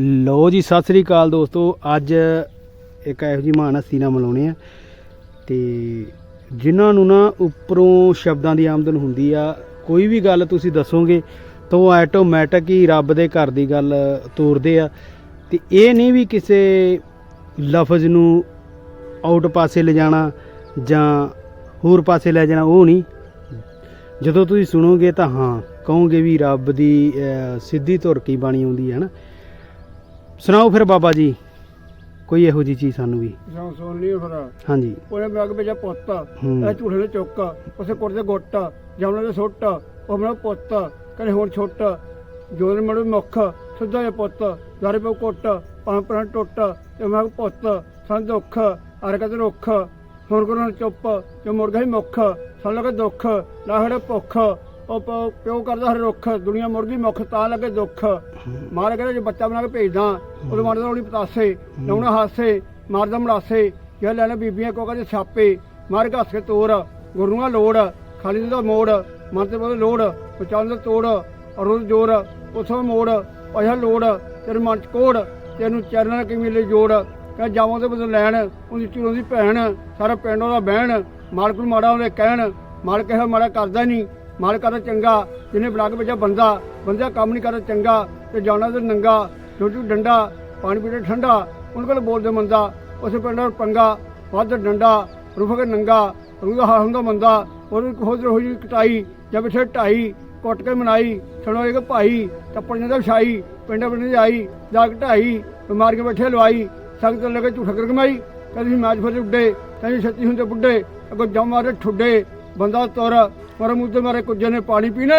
ਲੋ ਜੀ, ਸਤਿ ਸ੍ਰੀ ਅਕਾਲ ਦੋਸਤੋ। ਅੱਜ ਇੱਕ ਇਹੋ ਜੀ ਮਹਾਨ ਹਸਤੀ ਨਾਲ ਮਿਲਾਉਣੇ ਆ। ਤੇ ਜਿਨ੍ਹਾਂ ਨੂੰ ਨਾ ਉੱਪਰੋਂ ਸ਼ਬਦਾਂ ਦੀ ਆਮਦਨ ਹੁੰਦੀ ਆ, ਕੋਈ ਵੀ ਗੱਲ ਤੁਸੀਂ ਦੱਸੋਗੇ ਤਾਂ ਉਹ ਆਟੋਮੈਟਿਕ ਹੀ ਰੱਬ ਦੇ ਘਰ ਦੀ ਗੱਲ ਤੋਰਦੇ ਆ। ਤੇ ਇਹ ਨਹੀਂ ਵੀ ਕਿਸੇ ਲਫ਼ਜ਼ ਨੂੰ ਆਊਟ ਪਾਸੇ ਲਿਜਾਣਾ ਜਾਂ ਹੋਰ ਪਾਸੇ ਲੈ ਜਾਣਾ, ਉਹ ਨਹੀਂ। ਜਦੋਂ ਤੁਸੀਂ ਸੁਣੋਗੇ ਤਾਂ ਹਾਂ, ਕਹੋਗੇ ਵੀ ਰੱਬ ਦੀ ਸਿੱਧੀ ਧੁਰ ਕੀ ਬਾਣੀ ਆਉਂਦੀ ਹੈ ਨਾ ਸੁਣਾਓ ਫਿਰ ਬਾਬਾ ਜੀ ਕੋਈ ਇਹੋ ਜੀ ਚੀਜ਼ ਸਾਨੂੰ ਵੀ? ਜਾਂ ਸੁਣ ਲਈ ਫਿਰ। ਹਾਂਜੀ। ਉਹਨੇ ਮੈਂ ਅੱਗੇ ਭੇਜਿਆ ਪੁੱਤ ਹੂੰ। ਇਹ ਝੂਠੇ ਦੇ ਚੁੱਕ ਉਸੇ ਕੁੜ ਦੇ ਗੁੱਟ ਜਮਲੇ ਦੇ ਸੁੱਟ ਉਹ ਮੇਰਾ ਪੁੱਤ ਕਹਿੰਦੇ ਹੁਣ ਛੁੱਟ ਜੋਨ ਮੜੂ ਮੁੱਖ ਸਿੱਧਾ ਜਿਹਾ ਪੁੱਤ ਦਾਰੇ ਪੇ ਕੁੱਟ ਪੰਜ ਪ੍ਰਾਣ ਟੁੱਟ ਤੇ ਮੈਂ ਪੁੱਤ ਸੰਨ ਦੁੱਖ ਅਰ ਕਦੇ ਰੁੱਖ ਹੁਣ ਕੋਲ ਚੁੱਪ ਜੋ ਗਿਆ ਸੀ ਮੁੱਖ ਸਾਨੂੰ ਲੱਗੇ ਦੁੱਖ ਲਾਹੜੇ ਭੁੱਖ ਉਹ ਪ- ਪਿਓ ਕਰਦਾ ਹਰ ਰੁੱਖ, ਦੁਨੀਆ ਮੁੜ ਗਈ ਮੁੱਖ, ਤਾਂ ਲੱਗੇ ਦੁੱਖ। ਮਾਰ ਕਹਿੰਦਾ ਜੇ ਬੱਚਾ ਬਣਾ ਕੇ ਭੇਜਦਾ, ਉਹਦੇ ਮਾਰਦਾ ਉਹਦੀ ਪਤਾਸੇ ਲਾਉਣਾ ਹਾਸੇ ਮਾਰਦਾ ਮੜਾਸੇ ਜੇ ਲੈਣਾ ਬੀਬੀਆਂ ਕੋ ਕਹਿੰਦੇ ਛਾਪੇ, ਮਾਰ ਕੇ ਹੱਸ ਕੇ ਤੋੜ ਗੁਰੂਆਂ ਲੋੜ, ਖਾਲੀ ਦਾ ਮੋੜ, ਮਨ ਤੇ ਬੋਲੇ ਲੋੜ ਪਚਾਉਣ ਦਾ ਤੋੜ ਅਰੁਣ ਜੋੜ ਉਥੋਂ ਮੋੜ ਅਜਾ ਲੋੜ, ਤੇਰੇ ਮਨ ਚ ਕੋੜ, ਤੈਨੂੰ ਚਰਨਾਂ ਕਿਵੇਂ ਲਈ ਜੋੜ। ਕਹ ਜਾਵਾਂ ਤੇ ਬਦਲ ਲੈਣ, ਉਹਦੀ ਚੂਰੋਂ ਦੀ ਭੈਣ, ਸਾਰਾ ਪਿੰਡ ਉਹਦਾ ਬਹਿਣ, ਮਾਲਕ ਨੂੰ ਮਾੜਾ ਉਹਦੇ ਕਹਿਣ, ਮਾਲਕ ਇਹ ਮਾੜਾ ਕਰਦਾ ਨਹੀਂ। ਮਾਲਕ ਕਰਦਾ ਚੰਗਾ ਜਿਹਨੇ ਬਣਾ ਕੇ ਭੇਜਿਆ ਬੰਦਾ ਬੰਦਾ ਕੰਮ ਨਹੀਂ ਕਰਦਾ ਚੰਗਾ, ਤੇ ਜਾਣਾ ਤੇ ਨੰਗਾ, ਛੋਟੂ ਡੰਡਾ, ਪਾਣੀ ਪੀਣਾ ਠੰਡਾ, ਉਹਨਾਂ ਕੋਲ ਬੋਲਦੇ ਮੰਦਾ, ਉਸੇ ਪਿੰਡ ਪੰਗਾ, ਵੱਧ ਡੰਡਾ, ਰੁਫ ਕੇ ਨੰਗਾ ਉਹਦਾ ਹਾਲ ਹੁੰਦਾ ਮੰਦਾ ਉਹਨੂੰ ਖੋਜ ਹੋਈ ਕਟਾਈ ਜਾਂ ਬਿਠੇ ਢਾਈ, ਕੁੱਟ ਕੇ ਮਨਾਈ ਸੁਣੋ ਇਹ ਭਾਈ ਟੱਪੜ ਜਾਂਦਾ ਵਿਛਾਈ, ਪਿੰਡ ਪਿੰਡ ਦੀ ਆਈ ਜਾ ਕੇ ਢਾਈ ਮਾਰ ਕੇ ਬੈਠੇ ਲਵਾਈ ਸੰਗਤ ਲੱਗੇ ਝੂਠ ਕਰ ਕਮਾਈ ਕਦੀ ਮੈਚ ਫਿਰ ਉੱਡੇ ਕਦੀ ਛੱਤੀ ਹੁੰਦੇ ਬੁੱਢੇ, ਅੱਗੋਂ ਜਮ ਮਾਰੇ ਠੁੱਡੇ ਬੰਦਾ ਤੁਰ ਪਰ ਮੁੱਦੇ ਮਾਰੇ ਕੁੱਜੇ ਨੇ ਪਾਣੀ ਪੀਣਾ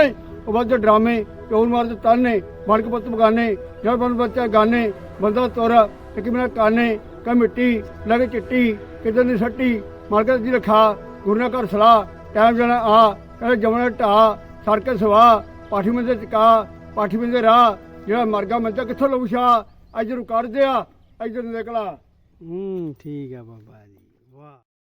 ਉਹ ਵੱਧ ਡਰਾਮੇ, ਚੋਰ ਮਾਰਦੇ ਤਾਨੇ ਮੜ ਪੁੱਤ ਬਗਾਨੇ ਜਦ ਬੰਦ ਬੱਚਾ ਗਾਨੇ, ਬੰਦਾ ਤੁਰ ਇੱਕ ਮਿੰਟ ਕਾਨੇ, ਕਾ ਮਿੱਟੀ ਲੱਗੇ ਚਿੱਟੀ, ਕਿਤੇ ਦੀ ਸੱਟੀ ਮੜ ਜੀ ਰਖਾ, ਗੁਰੂ ਨੇ ਘਰ ਸਲਾਹ, ਟਾਈਮ ਜਣਾ ਆ, ਕਹਿੰਦੇ ਜਮਣਾ ਢਾ ਸੜ ਸਵਾ, ਪਾਠੀ ਮੰਦੇ ਚਕਾ, ਪਾਠੀ ਮੰਦੇ ਰਾਹ, ਜਿਹੜਾ ਮਰਗਾ ਗਿਆ ਮੰਦਾ ਕਿੱਥੋਂ ਲਊਸ਼ਾ ਇਧਰ ਕੱਢ ਦਿਆ, ਇਧਰ ਨਿਕਲਾ। ਹੂੰ, ਠੀਕ ਆ ਬਾਬਾ ਜੀ, ਵਾਹ।